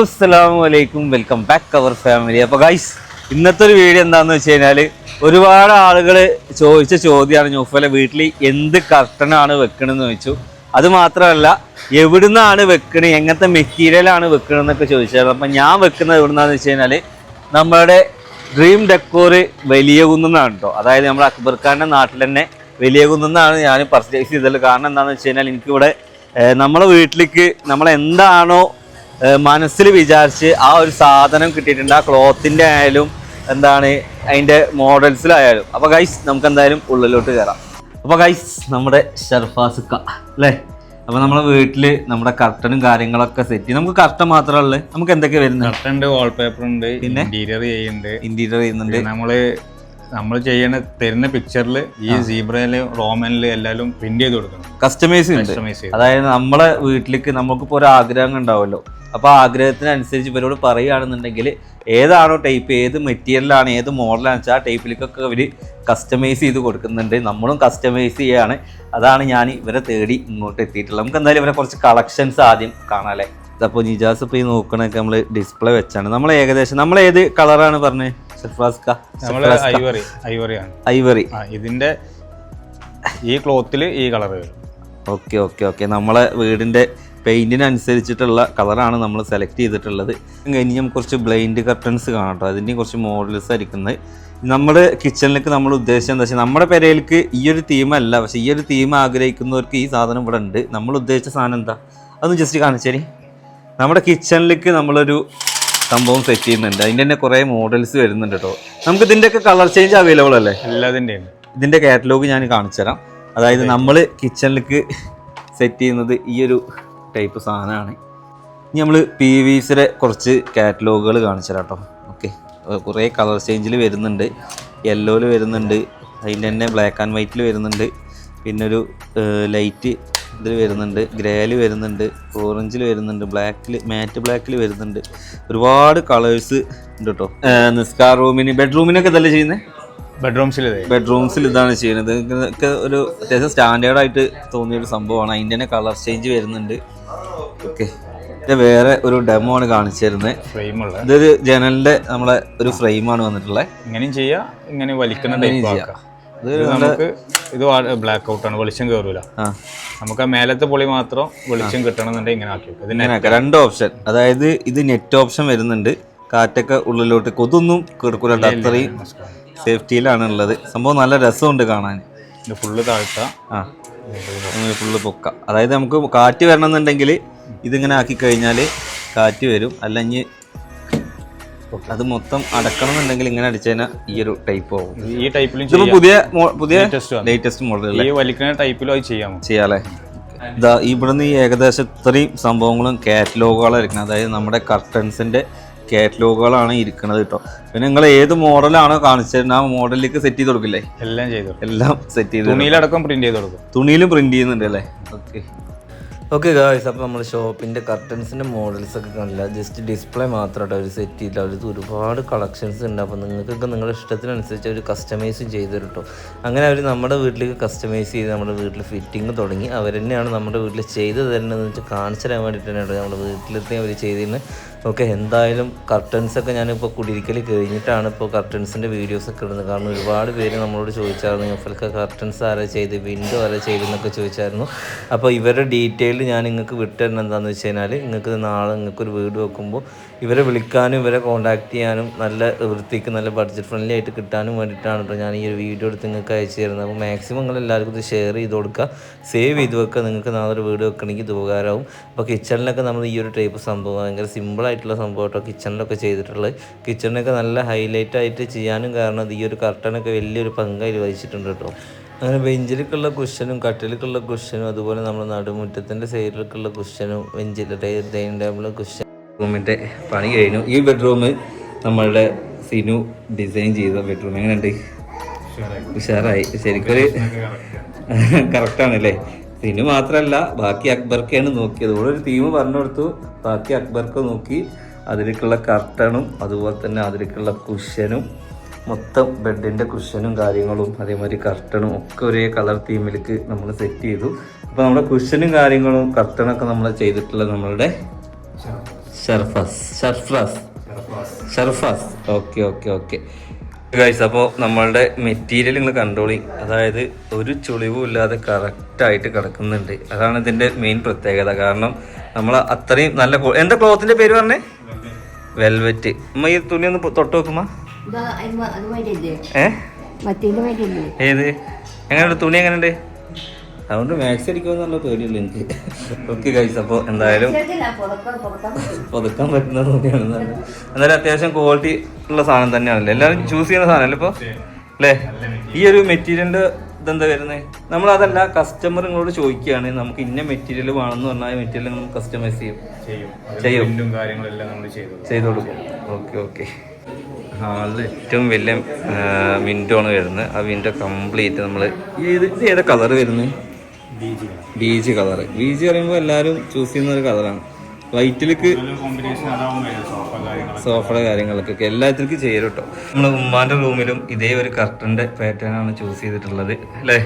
അസ്സലാമു അലൈക്കും welcome back our family അപ്പോൾ ഗൈസ് ഇന്നത്തെ ഒരു വീഡിയോ എന്താണെന്ന് വെച്ച് കഴിഞ്ഞാൽ ഒരുപാട് ആളുകൾ ചോദിച്ച ചോദ്യമാണ് ഞൂഫല വീട്ടിൽ എന്ത് കർട്ടനാണ് വെക്കണമെന്ന് ചോദിച്ചു. അത് മാത്രമല്ല എവിടുന്നാണ് വെക്കണേ എങ്ങനത്തെ മെറ്റീരിയലാണ് വെക്കണമെന്നൊക്കെ ചോദിച്ചായിരുന്നു. അപ്പം ഞാൻ വെക്കുന്നത് എവിടുന്നാന്ന് വെച്ച് കഴിഞ്ഞാൽ നമ്മുടെ ഡ്രീം ഡെക്കോറ് വലിയ കുന്നാണ് കേട്ടോ അതായത് നമ്മുടെ അക്ബർ ഖാന്റെ നാട്ടിൽ തന്നെ വലിയ കുന്നാണ് ഞാൻ പർച്ചേസ് ചെയ്തത്. കാരണം എന്താണെന്ന് വെച്ച് കഴിഞ്ഞാൽ എനിക്കിവിടെ നമ്മളെ വീട്ടിലേക്ക് നമ്മൾ എന്താണോ മനസ്സിൽ വിചാരിച്ച് ആ ഒരു സാധനം കിട്ടിയിട്ടുണ്ട്. ആ ക്ലോത്തിന്റെ ആയാലും എന്താണ് അതിന്റെ മോഡൽസിലായാലും. അപ്പോൾ ഗൈസ് നമുക്ക് എന്തായാലും ഉള്ളിലോട്ട് കയറാം അപ്പോൾ ഗൈസ് നമ്മുടെ ഷർഫാസുക്ക അല്ലേ? അപ്പോൾ നമ്മുടെ വീട്ടിൽ നമ്മുടെ കർട്ടനും കാര്യങ്ങളൊക്കെ സെറ്റ് ചെയ്യും നമുക്ക് കർട്ടൻ മാത്രമല്ല നമുക്ക് എന്തൊക്കെ വരുന്നത്? കർട്ടൻ ഉണ്ട് വാൾപേപ്പർ ഉണ്ട് പിന്നെ? ഇന്റീരിയർ ചെയ്യുന്നുണ്ട്. ഇന്റീരിയർ ചെയ്യുന്നുണ്ട്. നമ്മൾ നമ്മൾ ചെയ്യണ തരുന്ന പിക്ചറിൽ ഈ സീബ്രയിൽ റോമനിൽ എല്ലാവരും പ്രിന്റ് ചെയ്ത് കൊടുക്കണം. കസ്റ്റമൈസ് കസ്റ്റമൈസ് അതായത് നമ്മളെ വീട്ടിലേക്ക് നമുക്കിപ്പോൾ ഒരു ആഗ്രഹം ഉണ്ടാവുമല്ലോ. അപ്പോൾ ആഗ്രഹത്തിനനുസരിച്ച് ഇവരോട് പറയുകയാണെന്നുണ്ടെങ്കിൽ ഏതാണോ ടൈപ്പ് ഏത് മെറ്റീരിയലാണ് ഏത് മോഡലാണെന്ന് വെച്ചാൽ ആ ടൈപ്പിലേക്കൊക്കെ അവർ കസ്റ്റമൈസ് ചെയ്ത് കൊടുക്കുന്നുണ്ട്. നമ്മളും കസ്റ്റമൈസ് ചെയ്യാണ്. അതാണ് ഞാൻ ഇവരെ തേടി ഇങ്ങോട്ട് എത്തിയിട്ടുള്ളത്. നമുക്ക് എന്തായാലും ഇവരെ കുറച്ച് കളക്ഷൻസ് ആദ്യം കാണാമല്ലേ അപ്പോൾ നിജാസ് ഇപ്പോൾ ഈ നോക്കണൊക്കെ നമ്മൾ ഡിസ്പ്ലേ വെച്ചാണ്. നമ്മൾ ഏകദേശം നമ്മൾ ഏത് കളറാണ് പറഞ്ഞത് ഐവറി ഇതിന്റെ ഈ ക്ലോത്തിൽ ഈ കളർ വരും. Okay okay okay. നമ്മളെ വീടിന്റെ പെയിന്റിനനുസരിച്ചിട്ടുള്ള കളറാണ് നമ്മൾ സെലക്ട് ചെയ്തിട്ടുള്ളത്. ഇനി നമുക്ക് കുറച്ച് ബ്ലൈൻഡ് കർട്ടൻസ് കാണാം കേട്ടോ അതിന്റെ കുറച്ച് മോഡൽസ് ആയിരിക്കുന്നത്. നമ്മുടെ കിച്ചണിലേക്ക് നമ്മൾ ഉദ്ദേശിച്ചത് എന്താ വെച്ചാൽ നമ്മുടെ പെരയിലേക്ക് ഈ ഒരു തീമല്ല പക്ഷേ ഈ ഒരു തീം ആഗ്രഹിക്കുന്നവർക്ക് ഈ സാധനം ഇവിടെ ഉണ്ട്. നമ്മൾ ഉദ്ദേശിച്ച സാധനം എന്താ? അതൊന്ന് ജസ്റ്റ് കാണിച്ചേരി നമ്മുടെ കിച്ചണിലേക്ക് നമ്മളൊരു സംഭവം സെറ്റ് ചെയ്യുന്നുണ്ട്. അതിന്റെ തന്നെ കുറേ മോഡൽസ് വരുന്നുണ്ട് കേട്ടോ നമുക്ക് ഇതിന്റെയൊക്കെ കളർ ചേഞ്ച് അവൈലബിൾ അല്ലേ? എല്ലാതിന്റെയും ഇതിന്റെ കാറ്റലോഗ് ഞാൻ കാണിച്ചു തരാം അതായത് നമ്മൾ കിച്ചണിലേക്ക് സെറ്റ് ചെയ്യുന്നത് ഈ ഒരു ടൈപ്പ് സാധനമാണ്. ഇനി നമ്മൾ പി വി സിയുടെ കുറച്ച് കാറ്റലോഗുകൾ കാണിച്ചു തരാം കേട്ടോ ഓക്കെ കുറേ കളർ ചേഞ്ചിൽ വരുന്നുണ്ട്. യെല്ലോയിൽ വരുന്നുണ്ട്. അതിന്റെ തന്നെ ബ്ലാക്ക് ആൻഡ് വൈറ്റിൽ വരുന്നുണ്ട്. പിന്നെ ഒരു ലൈറ്റ് ഇതിൽ വരുന്നുണ്ട്. ഗ്രേയിൽ വരുന്നുണ്ട്. ഓറഞ്ചിൽ വരുന്നുണ്ട്. ബ്ലാക്കിൽ മാറ്റ് ബ്ലാക്കിൽ വരുന്നുണ്ട്. ഒരുപാട് കളേഴ്സ് ഉണ്ട് കേട്ടോ നിസ്കാർ റൂമിന് ബെഡ്റൂമിനൊക്കെ ഇതല്ലേ ചെയ്യുന്നത് ബെഡ്റൂംസിൽ ബെഡ്റൂംസിൽ ഇതാണ് ചെയ്യുന്നത്. ഇതൊക്കെ ഒരു അത്യാവശ്യം സ്റ്റാൻഡേർഡായിട്ട് തോന്നിയൊരു സംഭവമാണ്. അതിന്റെ തന്നെ കളർ ചേഞ്ച് വരുന്നുണ്ട്. ഓക്കെ. വേറെ ഒരു ഡെമോ ആണ് കാണിച്ചിരുന്നത് ഫ്രെയിമുള്ള ഇതൊരു ജനലിന്റെ നമ്മളെ ഒരു ഫ്രെയിമാണ് വന്നിട്ടുള്ളത് ഇങ്ങനെയും ചെയ്യാം ഇങ്ങനെ വലിക്കുന്ന നമുക്ക് ഇത് ബ്ലാക്ക് ഔട്ട് ആണ് വെളിച്ചം കയറൂല നമുക്ക് ആ മേലത്തെ പൊളി മാത്രം വെളിച്ചം കിട്ടണം എന്നുണ്ടെങ്കിൽ ഇങ്ങനെ ആക്കി വെക്കാം. ഇതിന് രണ്ട് ഓപ്ഷൻ അതായത് ഇത് നെറ്റ് ഓപ്ഷൻ വരുന്നുണ്ട്. കാറ്റൊക്കെ ഉള്ളിലോട്ട് കൊതൊന്നും കിടക്കൂല. അത്രയും സേഫ്റ്റിയിലാണ് ഉള്ളത്. സംഭവം നല്ല രസമുണ്ട് കാണാൻ. ഫുള്ള് താഴ്ത്ത. ആ. ഫുള്ള് പൊക്ക. അതായത് നമുക്ക് കാറ്റ് വരണമെന്നുണ്ടെങ്കിൽ ഇതിങ്ങനെ ആക്കി കഴിഞ്ഞാൽ കാറ്റ് വരും. അല്ലെങ്കിൽ അത് മൊത്തം അടക്കണം എന്നുണ്ടെങ്കിൽ ഇങ്ങനെ അടിച്ചു ഈ ഒരു ടൈപ്പ് ആവും. ഈ ടൈപ്പിലും പുതിയ പുതിയ ലേറ്റസ്റ്റ് മോഡൽ ഈ വലിക്കുന്ന ടൈപ്പിലും അത് ചെയ്യാം. ചെയ്യാല്ലേ ഇതാ ഇവിടുന്ന് ഈ ഏകദേശം ഇത്രയും സംഭവങ്ങളും കാറ്റലോഗുകളാണ് ഇരിക്കുന്നത് അതായത് നമ്മുടെ കർട്ടൻസിന്റെ കാറ്റലോഗുകളാണ് ഇരിക്കുന്നത് കേട്ടോ പിന്നെ നിങ്ങൾ ഏത് മോഡലാണോ കാണിച്ചിരുന്നത് ആ മോഡലിലേക്ക് സെറ്റ് ചെയ്ത് കൊടുക്കില്ലേ? എല്ലാം ചെയ്തു എല്ലാം സെറ്റ് ചെയ്ത് തുണിയിലടക്കം പ്രിന്റ് ചെയ്ത് കൊടുക്കും. തുണിയിലും പ്രിന്റ് ചെയ്യുന്നുണ്ട് അല്ലേ? ഓക്കെ ഓക്കെ ഗായ്സ് അപ്പോൾ നമ്മൾ ഷോപ്പിന്റെ കർട്ടൻസിന്റെ മോഡൽസ് ഒക്കെ കണ്ടില്ല. ജസ്റ്റ് ഡിസ്പ്ലേ മാത്രമായിട്ട് അവർ സെറ്റ് ചെയ്തില്ല അവർ ഒരുപാട് കളക്ഷൻസ് ഉണ്ട്. അപ്പോൾ നിങ്ങൾക്കൊക്കെ നിങ്ങളുടെ ഇഷ്ടത്തിനനുസരിച്ച് അവർ കസ്റ്റമൈസ് ചെയ്ത് കിട്ടും അങ്ങനെ അവർ നമ്മുടെ വീട്ടിലേക്ക് കസ്റ്റമൈസ് ചെയ്ത് നമ്മുടെ വീട്ടിൽ ഫിറ്റിംഗ് തുടങ്ങി. അവർ തന്നെയാണ് നമ്മുടെ വീട്ടിൽ ചെയ്ത് തരുന്നതെന്ന് വെച്ചാൽ കാണിച്ചു തരാൻ വേണ്ടിയിട്ട് തന്നെയാണ് നമ്മുടെ വീട്ടിലെത്തി അവർ ചെയ്തിരുന്നത് ഓക്കെ എന്തായാലും കർട്ടൻസൊക്കെ ഞാനിപ്പോൾ കുടിയിരിക്കൽ കഴിഞ്ഞിട്ടാണ് ഇപ്പോൾ കർട്ടൻസിന്റെ വീഡിയോസൊക്കെ ഇടുന്നത്. കാരണം ഒരുപാട് പേര് നമ്മളോട് ചോദിച്ചായിരുന്നു യൂഫൽക്ക കർട്ടൻസ് ആരാ ചെയ്ത് വിൻഡോ ആരാ ചെയ്തെന്നൊക്കെ ചോദിച്ചായിരുന്നു. അപ്പോൾ ഇവരുടെ ഡീറ്റെയിൽ ഞാൻ നിങ്ങൾക്ക് വിട്ടുതരണം എന്താണെന്ന് വെച്ച് കഴിഞ്ഞാൽ നിങ്ങൾക്ക് നാളെ നിങ്ങൾക്കൊരു വീട് വെക്കുമ്പോൾ ഇവരെ വിളിക്കാനും ഇവരെ കോൺടാക്ട് ചെയ്യാനും നല്ല വൃത്തിക്ക് നല്ല ബഡ്ജറ്റ് ഫ്രണ്ട്ലി ആയിട്ട് കിട്ടാനും വേണ്ടിയിട്ടാണ് കേട്ടോ ഞാൻ ഈ ഒരു വീഡിയോ എടുത്ത് നിങ്ങൾക്ക് അയച്ചു തരുന്നത് അപ്പോൾ മാക്സിമം നിങ്ങൾ എല്ലാവർക്കും ഇത് ഷെയർ ചെയ്ത് കൊടുക്കുക. സേവ് ചെയ്ത് വെക്കുക. നിങ്ങൾക്ക് നാളെ ഒരു വീട് വെക്കണമെങ്കിൽ ഇത് ഉപകാരമാവും. അപ്പോൾ കിച്ചണിലൊക്കെ നമ്മൾ ഈ ഒരു ടൈപ്പ് സംഭവം ഭയങ്കര സിമ്പിൾ ആയിട്ടുള്ള സംഭവം കേട്ടോ കിച്ചണിലൊക്കെ ചെയ്തിട്ടുള്ളത്. കിച്ചണിലൊക്കെ നല്ല ഹൈലൈറ്റ് ആയിട്ട് ചെയ്യാനും കാരണം ഈ ഒരു കർട്ടനൊക്കെ വലിയൊരു പങ്കായി വഹിച്ചിട്ടുണ്ട് കേട്ടോ അങ്ങനെ ബെഞ്ചിലേക്കുള്ള കുഷനും കട്ടിലേക്കുള്ള കുഷനും അതുപോലെ നമ്മുടെ നടുമുറ്റത്തിന്റെ സൈഡിലേക്കുള്ള കുഷനും ബെഞ്ചിൽ ഡൈനിങ് ടേബിളിൽ കുഷൻ റൂമിന്റെ പണി കഴിഞ്ഞു. ഈ ബെഡ്റൂം നമ്മളുടെ സിനു ഡിസൈൻ ചെയ്ത ബെഡ്റൂം എങ്ങനെയുണ്ട്? ഉഷാറായി. ശരിക്കൊരു കറക്റ്റാണ് അല്ലേ? സിനു മാത്രമല്ല ബാക്കി അക്ബർക്കാണ് നോക്കിയത്. ഇവിടെ ഒരു തീം പറഞ്ഞു കൊടുത്തു. ബാക്കി അക്ബർക്ക് നോക്കി. അതിലേക്കുള്ള കർട്ടണും അതുപോലെ തന്നെ അതിലേക്കുള്ള കുഷനും മൊത്തം ബെഡിന്റെ കുഷനും കാര്യങ്ങളും അതേമാതിരി കർട്ടണും ഒക്കെ ഒരേ കളർ തീമിലേക്ക് നമ്മൾ സെറ്റ് ചെയ്തു. അപ്പോൾ നമ്മുടെ കുഷനും കാര്യങ്ങളും കർട്ടണൊക്കെ നമ്മൾ ചെയ്തിട്ടുള്ള നമ്മളുടെ ഷർഫസ്. ഷർഫ്രാസ് Sharfas. Okay okay okay. Guys അപ്പോൾ നമ്മളുടെ മെറ്റീരിയൽ നിങ്ങൾ കണ്ടോളി. അതായത് ഒരു ചുളിവും ഇല്ലാതെ കറക്റ്റായിട്ട് കിടക്കുന്നുണ്ട്. അതാണ് ഇതിന്റെ മെയിൻ പ്രത്യേകത. കാരണം നമ്മൾ അത്രയും നല്ല എന്താ ക്ലോത്തിന്റെ പേര് പറഞ്ഞേ? വെൽവെറ്റ് അമ്മ ഈ തുണി ഒന്ന് തൊട്ട് നോക്കുമ്പോ ഏ? ഏത്? എങ്ങനെയുണ്ട്? തുണി എങ്ങനെയുണ്ട്? അതുകൊണ്ട് മാക്സ് അടിക്കുമെന്നുള്ള പേടിയുള്ളൂ എനിക്ക്. ഓക്കെ ഗൈസ് അപ്പോൾ എന്തായാലും. പുതുക്കാൻ പറ്റുന്ന തുണിയാണ് എന്തായാലും അത്യാവശ്യം ക്വാളിറ്റി ഉള്ള സാധനം തന്നെയാണല്ലേ? എല്ലാവരും ചൂസ് ചെയ്യുന്ന സാധനമല്ലേ ഇപ്പോൾ അല്ലേ? ഈ ഒരു മെറ്റീരിയലിന്റെ ഇതെന്താ വരുന്നത് നമ്മൾ അതല്ല കസ്റ്റമർ നിങ്ങളോട് ചോദിക്കുകയാണ്. നമുക്ക് ഇന്ന മെറ്റീരിയൽ വേണമെന്ന് പറഞ്ഞാൽ മെറ്റീരിയൽ നമ്മൾ കസ്റ്റമൈസ് ചെയ്യും. ചെയ്യും. ചെയ്തോളൂ ചെയ്തു കൊടുക്കും. ഓക്കെ ഓക്കെ ഹാളിൽ ഏറ്റവും വലിയ വിൻഡോ ആണ് വരുന്നത്. ആ വിൻഡോ കംപ്ലീറ്റ് നമ്മൾ ഏത് ഇത് ഏതാ കളർ വരുന്നത് ബി ജി കളർ. ബീജ് പറയുമ്പോൾ എല്ലാവരും ചൂസ് ചെയ്യുന്ന ഒരു കളറാണ്. വൈറ്റിലേക്ക് സോഫയുടെ കാര്യങ്ങളൊക്കെ? എല്ലാത്തിലേക്ക് ചേരും കേട്ടോ നമ്മുടെ ഉമ്മാന്റെ റൂമിലും ഇതേ ഒരു കർട്ടന്റെ പാറ്റേൺ ആണ് ചൂസ് ചെയ്തിട്ടുള്ളത് അല്ലേ?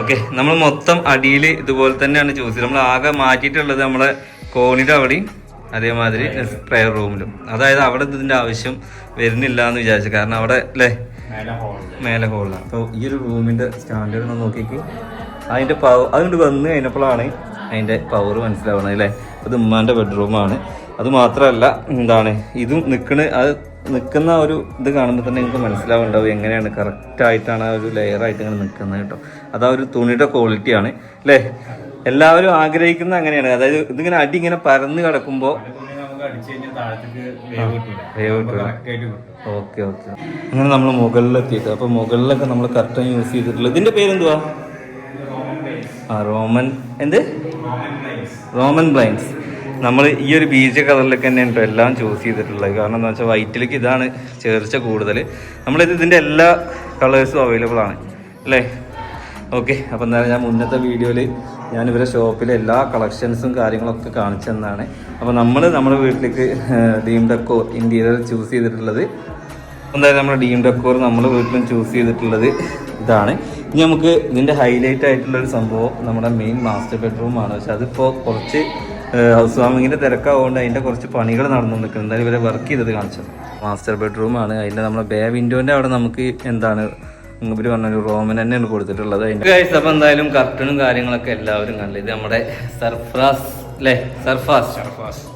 ഓക്കെ നമ്മൾ മൊത്തം അടിയിൽ ഇതുപോലെ തന്നെയാണ് ചൂസ് ചെയ്തത് നമ്മൾ ആകെ മാറ്റിയിട്ടുള്ളത് നമ്മളെ കോണിയുടെ അവിടെയും അതേമാതിരി പ്രയർ റൂമിലും അതായത് അവിടെ ഇതിന്റെ ആവശ്യം വരുന്നില്ല എന്ന് വിചാരിച്ചു. കാരണം അവിടെ അല്ലേ? മേലെ ഹോളിലാണ് അപ്പോൾ ഈ ഒരു റൂമിന്റെ സ്റ്റാൻഡേർഡ് നോക്കിക്ക്. അതിന്റെ പവർ അതുകൊണ്ട് വന്ന് കഴിഞ്ഞപ്പോഴാണ് അതിന്റെ പവർ മനസ്സിലാവണത് അല്ലേ? അത് ഉമ്മാന്റെ ബെഡ്റൂമാണ് അത് മാത്രമല്ല എന്താണ് ഇതും നിൽക്കണ അത് നിൽക്കുന്ന ഒരു ഇത് കാണുമ്പോൾ തന്നെ നിങ്ങൾക്ക് മനസ്സിലാവുണ്ടാവും എങ്ങനെയാണ് കറക്റ്റ് ആയിട്ടാണ് ആ ഒരു ലെയർ ആയിട്ട് ഇങ്ങനെ നിൽക്കുന്നത് കേട്ടോ. അത് ആ ഒരു തുണിയുടെ ക്വാളിറ്റിയാണ് അല്ലേ? എല്ലാവരും ആഗ്രഹിക്കുന്ന അങ്ങനെയാണ്. അതായത് ഇതിങ്ങനെ അടി ഇങ്ങനെ പരന്ന് കിടക്കുമ്പോൾ ഓക്കെ ഓക്കെ അങ്ങനെ നമ്മൾ മുകളിലെത്തിയിട്ട് അപ്പോൾ മുകളിലൊക്കെ നമ്മൾ കർട്ടൻ യൂസ് ചെയ്തിട്ടുള്ളത്. ഇതിന്റെ പേരെന്തുവാ? ആ റോമൻ എന്ത്? റോമൻ ബ്ലൈൻസ് നമ്മൾ ഈ ഒരു ബീജ കളറിലൊക്കെ തന്നെ കേട്ടോ എല്ലാം ചൂസ് ചെയ്തിട്ടുള്ളത്. കാരണം എന്താ വെച്ചാൽ വൈറ്റിലേക്ക് ഇതാണ് ചേർച്ച കൂടുതൽ നമ്മളിത് ഇതിന്റെ എല്ലാ കളേഴ്സും അവൈലബിൾ ആണ്. അല്ലേ? ഓക്കെ അപ്പോൾ എന്തായാലും ഞാൻ മുന്നത്തെ വീഡിയോയിൽ ഞാൻ ഇവരെ ഷോപ്പിലെ എല്ലാ കളക്ഷൻസും കാര്യങ്ങളൊക്കെ കാണിച്ചെന്നാണ് അപ്പോൾ നമ്മൾ നമ്മുടെ വീട്ടിലേക്ക് ഡീം ഡെക്കോ ഇന്റീരിയർ ചൂസ് ചെയ്തിട്ടുള്ളത്. എന്തായാലും നമ്മുടെ ഡീം ഡെക്കോർ നമ്മൾ വീട്ടിലും ചൂസ് ചെയ്തിട്ടുള്ളത് ഇതാണ്. ഇനി നമുക്ക് ഇതിന്റെ ഹൈലൈറ്റ് ആയിട്ടുള്ള ഒരു സംഭവം നമ്മുടെ മെയിൻ മാസ്റ്റർ ബെഡ്റൂം ആണ്. പക്ഷെ അതിപ്പോൾ കുറച്ച് ഹൗസ് വാമിങ്ങിന്റെ തിരക്കാവുകൊണ്ട് അതിന്റെ കുറച്ച് പണികൾ നടന്നുകൊണ്ടിരിക്കുന്നത് എന്തായാലും ഇവരെ വർക്ക് ചെയ്തത് കാണിച്ചത്. മാസ്റ്റർ ബെഡ്റൂം ആണ്. അതിന്റെ നമ്മുടെ ബേ വിൻഡോന്റെ അവിടെ നമുക്ക് എന്താണ് ഇവർ പറഞ്ഞൊരു റോമൻ തന്നെയാണ് കൊടുത്തിട്ടുള്ളത്. അതിന്റെ അപ്പോൾ അപ്പൊ എന്തായാലും കർട്ടനും കാര്യങ്ങളൊക്കെ എല്ലാവരും കണ്ടു. ഇത് നമ്മുടെ സർഫ്രാസ് അല്ലേ സർഫാസ്.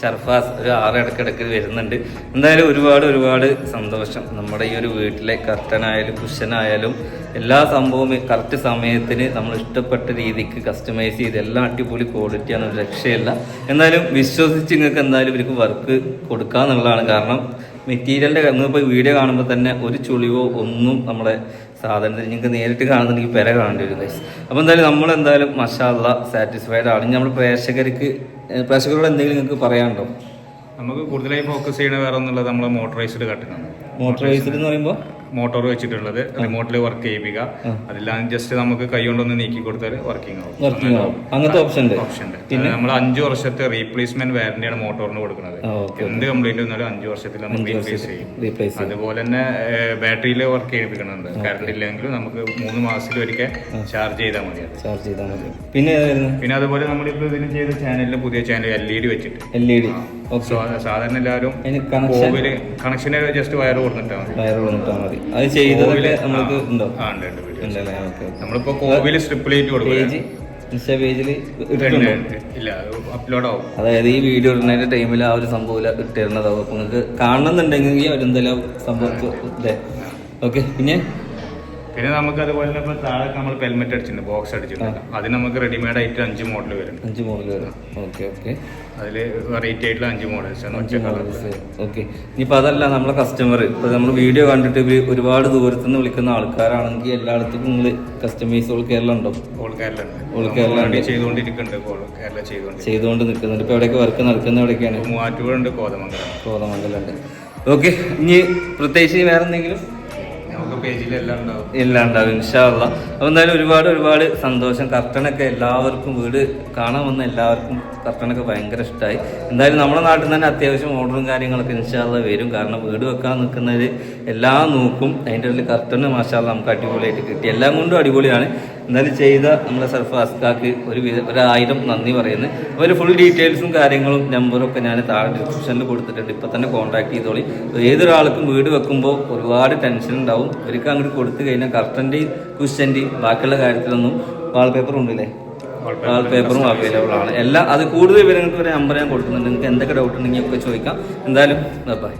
ഷർഫാസ് ഒരു ആറ് ഇടക്കിടക്ക് വരുന്നുണ്ട്. എന്തായാലും ഒരുപാട് ഒരുപാട് സന്തോഷം. നമ്മുടെ ഈ ഒരു വീട്ടിലെ കർട്ടനായാലും കുഷനായാലും എല്ലാ സംഭവവും കറക്റ്റ് സമയത്തിന് നമ്മൾ ഇഷ്ടപ്പെട്ട രീതിക്ക് കസ്റ്റമൈസ് ചെയ്ത് എല്ലാം അടിപൊളി ക്വാളിറ്റിയാണ് ഒരു രക്ഷയില്ല. എന്നാലും വിശ്വസിച്ച് നിങ്ങൾക്ക് എന്തായാലും ഇവർക്ക് വർക്ക് കൊടുക്കുക എന്നുള്ളതാണ് കാരണം മെറ്റീരിയലിന്റെ ഇപ്പോൾ വീഡിയോ കാണുമ്പോൾ തന്നെ ഒരു ചുളിവോ ഒന്നും നമ്മുടെ സാധനത്തിന് നിങ്ങൾക്ക് നേരിട്ട് കാണുന്നുണ്ടെങ്കിൽ പെര കാണേണ്ടി വരും ഗൈസ് അപ്പോൾ എന്തായാലും നമ്മൾ എന്തായാലും മഷാല്ല സാറ്റിസ്ഫൈഡ് ആണ്. നമ്മൾ പ്രേക്ഷകർക്ക് പ്രേക്ഷകരോട് എന്തെങ്കിലും നിങ്ങൾക്ക് പറയാനുണ്ടോ? നമുക്ക് കൂടുതലായി ഫോക്കസ് ചെയ്യണ വേറെ ഒന്നുള്ളത് നമ്മൾ മോട്ടറൈസ്ഡ് കട്ടിനാണ് മോട്ടറൈസ്ഡ് എന്ന് പറയുമ്പോൾ മോട്ടോർ വെച്ചിട്ടുള്ളത്. റിമോട്ടിൽ വർക്ക് ചെയ്യിപ്പിക്കുക. അതെല്ലാം ജസ്റ്റ് നമുക്ക് കൈ കൊണ്ടൊന്ന് നീക്കി കൊടുത്താൽ വർക്കിംഗ് ആവും. വർക്കിംഗ് ആവും. അങ്ങനത്തെ ഓപ്ഷൻ ഉണ്ട്. ഓപ്ഷൻ ഉണ്ട്. പിന്നെ? നമ്മൾ അഞ്ച് വർഷത്തെ റീപ്ലേസ്മെന്റ് വാറന്റിയാണ് മോട്ടോറിന് കൊടുക്കുന്നത്. എന്ത് കംപ്ലൈന്റ് വന്നാലും അഞ്ച് വർഷത്തിൽ നമ്മൾ റീപ്ലേസ് ചെയ്യും. അതുപോലെ തന്നെ ബാറ്ററിയിൽ വർക്ക് ചെയ്യിപ്പിക്കുന്നുണ്ട്. കറണ്ട് ഇല്ലെങ്കിലും നമുക്ക് മൂന്ന് മാസത്തിൽ ഒരിക്കൽ ചാർജ് ചെയ്താൽ മതി ചാർജ് ചെയ്താൽ മതി. പിന്നെ പിന്നെ അതുപോലെ നമ്മളിപ്പോൾ ഇതിന് ചെയ്ത ചാനലിൽ പുതിയ ചാനൽ എൽ ഇ ഡി വെച്ചിട്ട്. എൽ ഇ ഡി സാധാരണ എല്ലാവരും കോവിൽ കണക്ഷന് ജസ്റ്റ് വയർ കൊടുത്തിട്ടാ മതി വയറ് വന്നിട്ടാൽ മതി. അത് ചെയ്തതൊക്കെ നമുക്ക് ഉണ്ടോ? ആ ഉണ്ട് ഉണ്ട് നമ്മളിപ്പോ കോവിൽ സ്ട്രിപ്പ് ലൈറ്റ് കൊടുക്കുക പേജ് ഇൻസ്റ്റാ പേജിൽ ഇല്ല അപ്ലോഡ് ആവും. അതായത് ഈ വീഡിയോ ഇടുന്നതിന്റെ ടൈമിൽ ആ ഒരു സംഭവം ഇട്ടിരുന്നതാവും അപ്പൊ നിങ്ങൾക്ക് കാണണമെന്നുണ്ടെങ്കിൽ അവരെന്തെല്ലാം സംഭവം ഓക്കെ പിന്നെ? പിന്നെ നമുക്ക് അതുപോലെ തന്നെ ഇപ്പോൾ താഴെ നമ്മൾ ഹെൽമെറ്റ് അടിച്ചിട്ടുണ്ട്. ബോക്സ് അടിച്ചിട്ടുണ്ട് അതിന് നമുക്ക് റെഡിമെയ്ഡ് ആയിട്ട് അഞ്ച് മോഡൽ വരുന്നുണ്ട്. അഞ്ച് മോഡൽ വരും. Okay okay. അതിൽ വെറൈറ്റി ആയിട്ടുള്ള അഞ്ച് മോഡൽസ് ഓക്കെ. ഇനിയിപ്പോൾ അതല്ല നമ്മളെ കസ്റ്റമർ ഇപ്പോൾ നമ്മൾ വീഡിയോ കണ്ടിട്ട് ഒരുപാട് ദൂരത്തു നിന്ന് വിളിക്കുന്ന ആൾക്കാരാണെങ്കിൽ എല്ലായിടത്തും നിങ്ങൾ കസ്റ്റമൈസ് ഓൾ കേരള ഉണ്ടോ? All Kerala all. ചെയ്തുകൊണ്ടിരിക്കുന്നുണ്ട് കേരള ചെയ്തുകൊണ്ട് ചെയ്തുകൊണ്ട് നിൽക്കുന്നുണ്ട്. ഇപ്പോൾ എവിടെയൊക്കെ വർക്ക് നടക്കുന്ന എവിടെയൊക്കെയാണ്? മൂവാറ്റുപുഴ ഉണ്ട് കോതമംഗലം. കോതമംഗലം ഉണ്ട്. ഓക്കെ. ഇനി പ്രത്യേകിച്ച് വേറെ എന്തെങ്കിലും നമുക്ക് പേജിലെല്ലാം ഉണ്ടാവും. ഇൻഷാള്ള അപ്പൊ അപ്പോൾ എന്തായാലും ഒരുപാട് ഒരുപാട് സന്തോഷം. കർട്ടനൊക്കെ എല്ലാവർക്കും വീട് കാണാൻ വന്ന എല്ലാവർക്കും കർട്ടനൊക്കെ ഭയങ്കര ഇഷ്ടമായി എന്തായാലും നമ്മുടെ നാട്ടിൽ തന്നെ അത്യാവശ്യം ഓർഡറും കാര്യങ്ങളൊക്കെ ഇൻഷാള്ള വരും. കാരണം വീട് വെക്കാൻ നിൽക്കുന്നത് എല്ലാം നോക്കും. അതിന്റെ ഉള്ളിൽ കർട്ടന് മാഷാള്ള നമുക്ക് അടിപൊളിയായിട്ട് കിട്ടി. എല്ലാം കൊണ്ടും അടിപൊളിയാണ്. എന്തായാലും ചെയ്ത നമ്മുടെ സർഫാസ്കാക്ക് ഒരു വിധ ഒരായിരം നന്ദി പറയുന്നു. ഒരു ഫുൾ ഡീറ്റെയിൽസും കാര്യങ്ങളും നമ്പറും ഒക്കെ ഞാൻ താഴെ ഡിസ്ക്രിപ്ഷനിൽ കൊടുത്തിട്ടുണ്ട്. ഇപ്പം തന്നെ കോൺടാക്ട് ചെയ്തോളി. ഏതൊരാൾക്കും വീട് വെക്കുമ്പോൾ ഒരുപാട് ടെൻഷൻ ഉണ്ടാവും. ഒരിക്കൽ അങ്ങോട്ട് കൊടുത്തു കഴിഞ്ഞാൽ കർട്ടന്റെയും കുഷന്റെയും ബാക്കിയുള്ള കാര്യത്തിലൊന്നും വാൾപേപ്പർ ഉണ്ടല്ലേ? വാൾപേപ്പറും അവൈലബിൾ ആണ്. എല്ലാം അത് കൂടുതൽ വിവരങ്ങൾക്ക് ഒരു നമ്പർ ഞാൻ കൊടുക്കുന്നുണ്ട് നിങ്ങൾക്ക് എന്തൊക്കെ ഡൗട്ട് ഉണ്ടെങ്കിൽ ഒക്കെ ചോദിക്കാം. എന്തായാലും ബൈ